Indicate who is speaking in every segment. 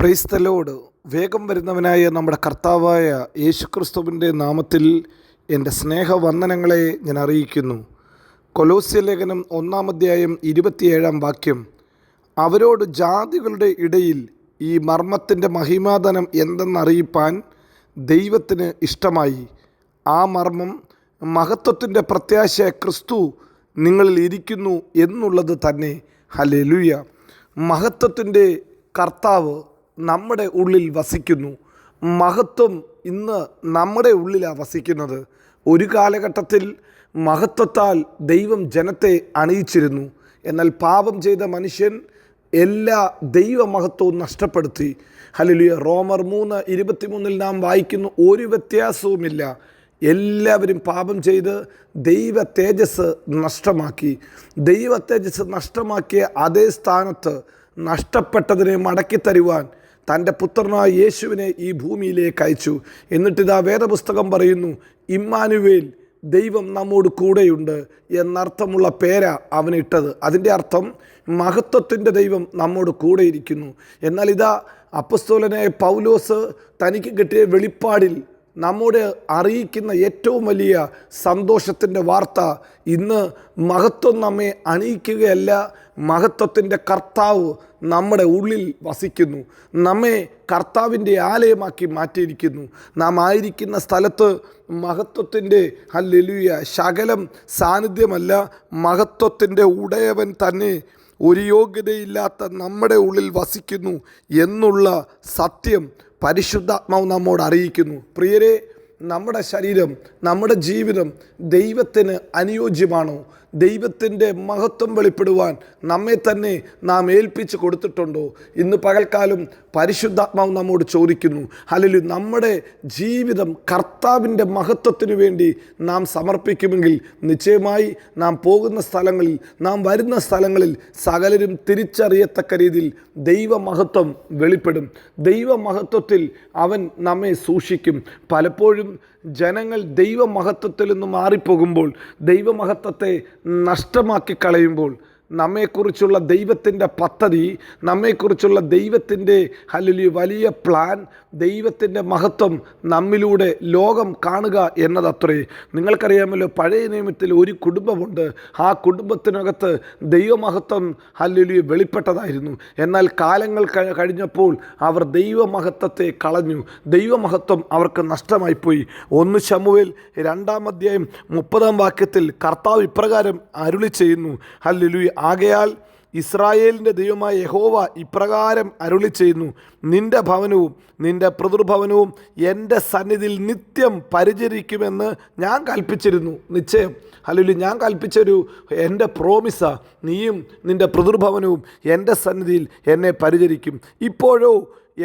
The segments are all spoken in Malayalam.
Speaker 1: പ്രൈസ് വേഗം വരുന്നവനായ നമ്മുടെ കർത്താവായ യേശുക്രിസ്തുവിൻ്റെ നാമത്തിൽ എൻ്റെ സ്നേഹവന്ദനങ്ങളെ ഞാൻ അറിയിക്കുന്നു കൊലോസ്യ ലേഖനം ഒന്നാമധ്യായം ഇരുപത്തിയേഴാം വാക്യം അവരോട് ജാതികളുടെ ഇടയിൽ ഈ മർമ്മത്തിൻ്റെ മഹിമാധനം എന്തെന്നറിയിപ്പാൻ ദൈവത്തിന് ഇഷ്ടമായി ആ മർമ്മം മഹത്വത്തിൻ്റെ പ്രത്യാശ ക്രിസ്തു നിങ്ങളിൽ ഇരിക്കുന്നു എന്നുള്ളത് തന്നെ ഹലലുയ മഹത്വത്തിൻ്റെ കർത്താവ് നമ്മുടെ ഉള്ളിൽ വസിക്കുന്നു മഹത്വം ഇന്ന് നമ്മുടെ ഉള്ളിലാണ് വസിക്കുന്നത് ഒരു കാലഘട്ടത്തിൽ മഹത്വത്താൽ ദൈവം ജനത്തെ അണിയിച്ചിരുന്നു എന്നാൽ പാപം ചെയ്ത മനുഷ്യൻ എല്ലാ ദൈവമഹത്വവും നഷ്ടപ്പെടുത്തി ഹലിലിയ റോമർ മൂന്ന് ഇരുപത്തിമൂന്നിൽ നാം വായിക്കുന്നു ഒരു വ്യത്യാസവുമില്ല എല്ലാവരും പാപം ചെയ്ത് ദൈവ തേജസ് നഷ്ടമാക്കി ദൈവ തേജസ് നഷ്ടമാക്കിയ അതേ സ്ഥാനത്ത് നഷ്ടപ്പെട്ടതിനെ മടക്കി തരുവാൻ തൻ്റെ പുത്രനായ യേശുവിനെ ഈ ഭൂമിയിലേക്ക് അയച്ചു എന്നിട്ടിതാ വേദപുസ്തകം പറയുന്നു ഇമ്മാനുവേൽ ദൈവം നമ്മോട് കൂടെയുണ്ട് എന്നർത്ഥമുള്ള പേരാ അവനിട്ടത് അതിൻ്റെ അർത്ഥം മഹത്വത്തിൻ്റെ ദൈവം നമ്മോട് കൂടെയിരിക്കുന്നു എന്നാൽ ഇതാ അപ്പസ്തോലനെ പൗലോസ് തനിക്ക് കിട്ടിയ വെളിപ്പാടിൽ നമ്മുടെ അറിയിക്കുന്ന ഏറ്റവും വലിയ സന്തോഷത്തിൻ്റെ വാർത്ത ഇന്ന് മഹത്വം നമ്മെ അണിയിക്കുകയല്ല മഹത്വത്തിൻ്റെ കർത്താവ് നമ്മുടെ ഉള്ളിൽ വസിക്കുന്നു നമ്മെ കർത്താവിൻ്റെ ആലയമാക്കി മാറ്റിയിരിക്കുന്നു നാം ആയിരിക്കുന്ന സ്ഥലത്ത് മഹത്വത്തിൻ്റെ ഹല്ലെലുയ ശകലം സാന്നിധ്യമല്ല മഹത്വത്തിൻ്റെ ഉടയവൻ തന്നെ ഒരു യോഗ്യതയില്ലാത്ത നമ്മുടെ ഉള്ളിൽ വസിക്കുന്നു എന്നുള്ള സത്യം പരിശുദ്ധാത്മാവ് നമ്മോട് അറിയിക്കുന്നു പ്രിയരെ നമ്മുടെ ശരീരം നമ്മുടെ ജീവിതം ദൈവത്തിന് അനുയോജ്യമാണോ ദൈവത്തിൻ്റെ മഹത്വം വെളിപ്പെടുവാൻ നമ്മെ തന്നെ നാം ഏൽപ്പിച്ച് കൊടുത്തിട്ടുണ്ടോ ഇന്ന് പകൽക്കാലം പരിശുദ്ധാത്മാവ് നമ്മോട് ചോദിക്കുന്നു അല്ലെങ്കിൽ നമ്മുടെ ജീവിതം കർത്താവിൻ്റെ മഹത്വത്തിനു വേണ്ടി നാം സമർപ്പിക്കുമെങ്കിൽ നിശ്ചയമായി നാം പോകുന്ന സ്ഥലങ്ങളിൽ നാം വരുന്ന സ്ഥലങ്ങളിൽ സകലരും തിരിച്ചറിയത്തക്ക രീതിയിൽ ദൈവമഹത്വം വെളിപ്പെടും ദൈവമഹത്വത്തിൽ അവൻ നമ്മെ സൂക്ഷിക്കും പലപ്പോഴും ജനങ്ങൾ ദൈവമഹത്വത്തിൽ നിന്ന് മാറിപ്പോകുമ്പോൾ ദൈവമഹത്വത്തെ നഷ്ടമാക്കി കളയുമ്പോൾ നമ്മെക്കുറിച്ചുള്ള ദൈവത്തിൻ്റെ പദ്ധതി നമ്മെക്കുറിച്ചുള്ള ദൈവത്തിൻ്റെ അല്ലെങ്കിൽ വലിയ പ്ലാൻ ദൈവത്തിൻ്റെ മഹത്വം നമ്മിലൂടെ ലോകം കാണുക എന്നതത്രേ നിങ്ങൾക്കറിയാമല്ലോ പഴയ നിയമത്തിൽ ഒരു കുടുംബമുണ്ട് ആ കുടുംബത്തിനകത്ത് ദൈവമഹത്വം ഹല്ലുലിയ വെളിപ്പെട്ടതായിരുന്നു എന്നാൽ കാലങ്ങൾ കഴിഞ്ഞപ്പോൾ അവർ ദൈവമഹത്വത്തെ കളഞ്ഞു ദൈവമഹത്വം അവർക്ക് നഷ്ടമായിപ്പോയി ഒന്ന് ശമുവിൽ രണ്ടാം അധ്യായം മുപ്പതാം വാക്യത്തിൽ കർത്താവ് ഇപ്രകാരം അരുളി ചെയ്യുന്നു ഹല്ലുലു ആകയാൽ ഇസ്രായേലിൻ്റെ ദൈവമായ യഹോവ ഇപ്രകാരം അരുളി ചെയ്യുന്നു നിന്റെ ഭവനവും നിന്റെ പ്രതൃഭവനവും എൻ്റെ സന്നിധിയിൽ നിത്യം പരിചരിക്കുമെന്ന് ഞാൻ കൽപ്പിച്ചിരുന്നു നിശ്ചയം അല്ലെങ്കിൽ ഞാൻ കൽപ്പിച്ചൊരു എൻ്റെ പ്രോമിസ നീയും നിന്റെ പ്രതൃഭവനവും എൻ്റെ സന്നിധിയിൽ എന്നെ പരിചരിക്കും ഇപ്പോഴോ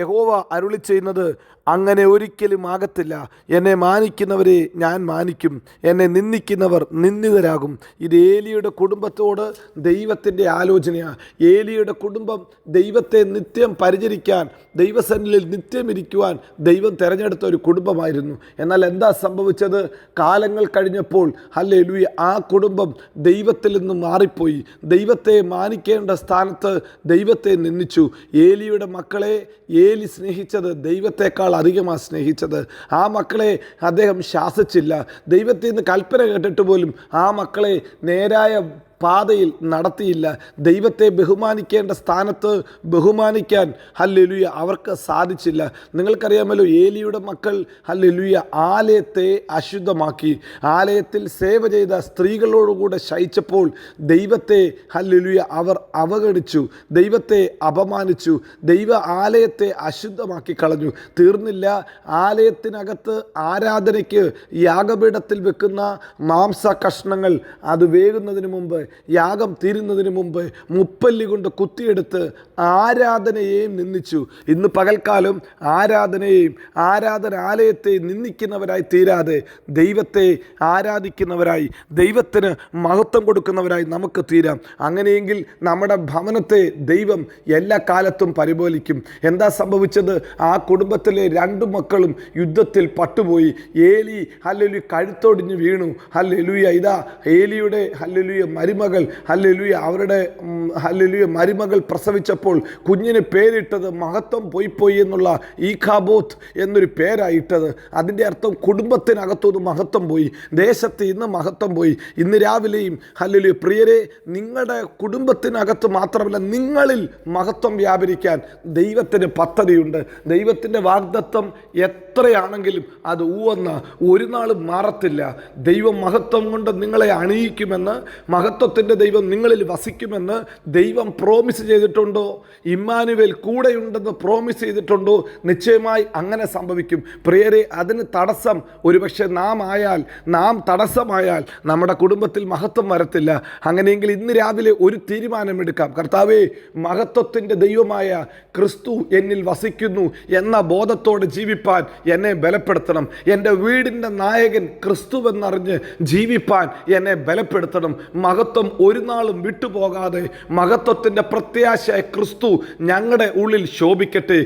Speaker 1: യഹോവ അരുളി ചെയ്യുന്നത് അങ്ങനെ ഒരിക്കലും ആകത്തില്ല എന്നെ മാനിക്കുന്നവരെ ഞാൻ മാനിക്കും എന്നെ നിന്ദിക്കുന്നവർ നിന്ദിതരാകും ഇത് ഏലിയുടെ കുടുംബത്തോട് ദൈവത്തിൻ്റെ ആലോചനയാണ് ഏലിയുടെ കുടുംബം ദൈവത്തെ നിത്യം പരിചരിക്കാൻ ദൈവസന്നിധിയിൽ നിത്യം ഇരിക്കുവാൻ ദൈവം തിരഞ്ഞെടുത്ത ഒരു കുടുംബമായിരുന്നു എന്നാൽ എന്താ സംഭവിച്ചത് കാലങ്ങൾ കഴിഞ്ഞപ്പോൾ അല്ലേ ആ കുടുംബം ദൈവത്തിൽ നിന്നും മാറിപ്പോയി ദൈവത്തെ മാനിക്കേണ്ട സ്ഥാനത്ത് ദൈവത്തെ നിന്ദിച്ചു ഏലിയുടെ മക്കളെ ബേലി സ്നേഹിച്ചത് ദൈവത്തെക്കാൾ അധികമാണ് സ്നേഹിച്ചത് ആ മക്കളെ അദ്ദേഹം ശാസിച്ചില്ല ദൈവത്തിൽ നിന്ന് കൽപ്പന കേട്ടിട്ട് പോലും ആ മക്കളെ നേരായ പാതയിൽ നടത്തിയില്ല ദൈവത്തെ ബഹുമാനിക്കേണ്ട സ്ഥാനത്ത് ബഹുമാനിക്കാൻ ഹല്ലെലുയ അവർക്ക് സാധിച്ചില്ല നിങ്ങൾക്കറിയാമല്ലോ ഏലിയുടെ മക്കൾ ഹല്ലെലുയ ആലയത്തെ അശുദ്ധമാക്കി ആലയത്തിൽ സേവ ചെയ്ത സ്ത്രീകളോടുകൂടെ ശയിച്ചപ്പോൾ ദൈവത്തെ ഹല്ലെലുയ അവർ അവഗണിച്ചു ദൈവത്തെ അപമാനിച്ചു ദൈവ ആലയത്തെ അശുദ്ധമാക്കി കളഞ്ഞു തീർന്നില്ല ആലയത്തിനകത്ത് ആരാധനയ്ക്ക് യാഗപീഠത്തിൽ വെക്കുന്ന മാംസ കഷ്ണങ്ങൾ അത് വേകുന്നതിന് മുമ്പ് യാഗം തീരുന്നതിന് മുമ്പ് മുപ്പല്ലി കൊണ്ട് കുത്തിയെടുത്ത് ആരാധനയെയും നിന്ദിച്ചു ഇന്ന് പകൽക്കാലം ആരാധനയെയും ആരാധനാലയത്തെ നിന്ദിക്കുന്നവരായി തീരാതെ ദൈവത്തെ ആരാധിക്കുന്നവരായി ദൈവത്തിന് മഹത്വം കൊടുക്കുന്നവരായി നമുക്ക് തീരാം അങ്ങനെയെങ്കിൽ നമ്മുടെ ഭവനത്തെ ദൈവം എല്ലാ കാലത്തും പരിപോലിക്കും എന്താ സംഭവിച്ചത് ആ കുടുംബത്തിലെ രണ്ടു മക്കളും യുദ്ധത്തിൽ പട്ടുപോയി ഏലി ഹല്ലലു കഴുത്തൊടിഞ്ഞ് വീണു ഹല്ലലുയ ഇതാ ഏലിയുടെ ഹല്ലലുയ മരി മരുമകൾ ഹല്ലുലുയ അവരുടെ ഹല്ലുലുയ മരുമകൾ പ്രസവിച്ചപ്പോൾ കുഞ്ഞിന് പേരിട്ടത് മഹത്വം പോയി പോയി എന്നുള്ള ഈ എന്നൊരു പേരായിട്ടത് അതിൻ്റെ അർത്ഥം കുടുംബത്തിനകത്തുനിന്ന് മഹത്വം പോയി ദേശത്ത് ഇന്ന് മഹത്വം പോയി ഇന്ന് രാവിലെയും ഹല്ലുലുയ പ്രിയരെ നിങ്ങളുടെ കുടുംബത്തിനകത്ത് മാത്രമല്ല നിങ്ങളിൽ മഹത്വം വ്യാപരിക്കാൻ ദൈവത്തിന് പദ്ധതിയുണ്ട് ദൈവത്തിൻ്റെ വാഗ്ദത്വം എത്രയാണെങ്കിലും അത് ഊവെന്ന് ഒരു നാളും മാറത്തില്ല ദൈവം മഹത്വം കൊണ്ട് നിങ്ങളെ അണിയിക്കുമെന്ന് മഹത്വം യഥാർത്ഥത്തിൻ്റെ ദൈവം നിങ്ങളിൽ വസിക്കുമെന്ന് ദൈവം പ്രോമിസ് ചെയ്തിട്ടുണ്ടോ ഇമ്മാനുവേൽ കൂടെയുണ്ടെന്ന് പ്രോമിസ് ചെയ്തിട്ടുണ്ടോ നിശ്ചയമായി അങ്ങനെ സംഭവിക്കും പ്രിയരെ അതിന് തടസ്സം ഒരുപക്ഷെ നാം ആയാൽ നാം തടസ്സമായാൽ നമ്മുടെ കുടുംബത്തിൽ മഹത്വം വരത്തില്ല അങ്ങനെയെങ്കിൽ ഇന്ന് രാവിലെ ഒരു തീരുമാനമെടുക്കാം കർത്താവേ മഹത്വത്തിൻ്റെ ദൈവമായ ക്രിസ്തു എന്നിൽ വസിക്കുന്നു എന്ന ബോധത്തോടെ ജീവിപ്പാൻ എന്നെ ബലപ്പെടുത്തണം എൻ്റെ വീടിൻ്റെ നായകൻ ക്രിസ്തുവെന്നറിഞ്ഞ് ജീവിപ്പാൻ എന്നെ ബലപ്പെടുത്തണം മഹത്വം മഹത്വം ഒരു നാളും വിട്ടുപോകാതെ മഹത്വത്തിൻ്റെ പ്രത്യാശ ക്രിസ്തു ഞങ്ങളുടെ ഉള്ളിൽ ശോഭിക്കട്ടെ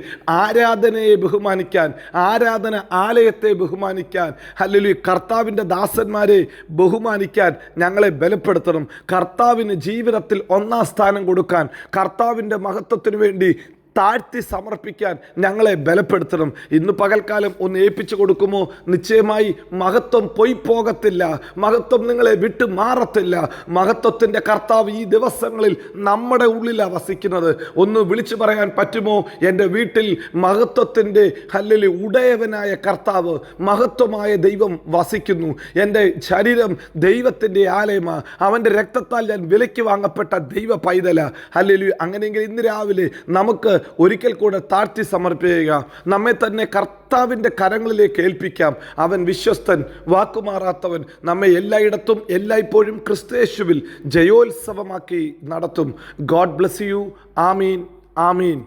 Speaker 1: ആരാധനയെ ബഹുമാനിക്കാൻ ആരാധന ആലയത്തെ ബഹുമാനിക്കാൻ അല്ലെങ്കിൽ കർത്താവിൻ്റെ ദാസന്മാരെ ബഹുമാനിക്കാൻ ഞങ്ങളെ ബലപ്പെടുത്തണം കർത്താവിന് ജീവിതത്തിൽ ഒന്നാം സ്ഥാനം കൊടുക്കാൻ കർത്താവിൻ്റെ മഹത്വത്തിന് വേണ്ടി താഴ്ത്തി സമർപ്പിക്കാൻ ഞങ്ങളെ ബലപ്പെടുത്തണം ഇന്ന് പകൽക്കാലം ഒന്ന് ഏൽപ്പിച്ചു കൊടുക്കുമോ നിശ്ചയമായി മഹത്വം പൊയ് പോകത്തില്ല മഹത്വം നിങ്ങളെ വിട്ടു മാറത്തില്ല മഹത്വത്തിൻ്റെ കർത്താവ് ഈ ദിവസങ്ങളിൽ നമ്മുടെ ഉള്ളിലാണ് വസിക്കുന്നത് ഒന്ന് വിളിച്ചു പറയാൻ പറ്റുമോ എൻ്റെ വീട്ടിൽ മഹത്വത്തിൻ്റെ ഹല്ലിൽ ഉടയവനായ കർത്താവ് മഹത്വമായ ദൈവം വസിക്കുന്നു എൻ്റെ ശരീരം ദൈവത്തിൻ്റെ ആലയമാണ് അവൻ്റെ രക്തത്താൽ ഞാൻ വിലയ്ക്ക് വാങ്ങപ്പെട്ട ദൈവ പൈതല ഹല്ലിൽ അങ്ങനെയെങ്കിൽ ഇന്ന് രാവിലെ നമുക്ക് ഒരിക്കൽ കൂടെ താഴ്ത്തി സമർപ്പിക്കുക നമ്മെ തന്നെ കർത്താവിൻ്റെ കരങ്ങളിലേക്ക് ഏൽപ്പിക്കാം അവൻ വിശ്വസ്തൻ വാക്കുമാറാത്തവൻ നമ്മെ എല്ലായിടത്തും എല്ലായ്പ്പോഴും ക്രിസ്തേശുവിൽ ജയോത്സവമാക്കി നടത്തും ഗോഡ് ബ്ലെസ് യു ആമീൻ ആമീൻ